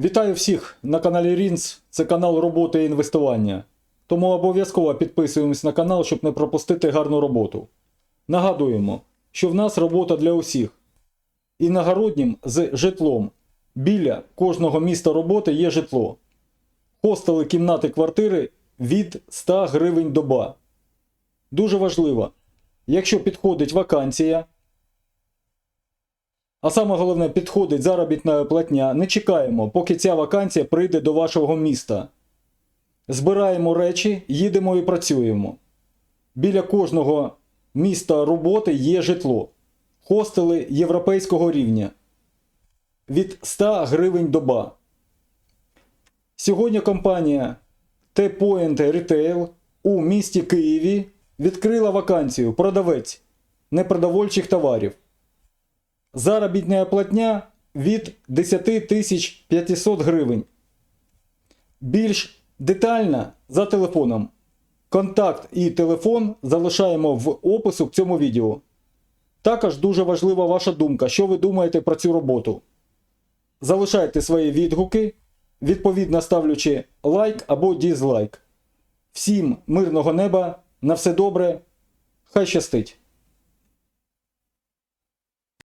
Вітаю всіх на каналі Рінс. Це канал роботи і інвестування. Тому обов'язково підписуємось на канал, щоб не пропустити гарну роботу. Нагадуємо, що в нас робота для усіх. Іногороднім з житлом. Біля кожного міста роботи є житло. Хостели кімнати квартири від 100 гривень доба. Дуже важливо, якщо підходить вакансія, а саме головне, підходить заробітна платня. Не чекаємо, поки ця вакансія прийде до вашого міста. Збираємо речі, їдемо і працюємо. Біля кожного міста роботи є житло. Хостели європейського рівня. Від 100 гривень доба. Сьогодні компанія T-Point Retail у місті Києві відкрила вакансію продавець непродовольчих товарів. Заробітна платня від 10 500 гривень. Більш детально за телефоном. Контакт і телефон залишаємо в опису к цьому відео. Також дуже важлива ваша думка, що ви думаєте про цю роботу. Залишайте свої відгуки, відповідно ставлячи лайк або дізлайк. Всім мирного неба, на все добре, хай щастить!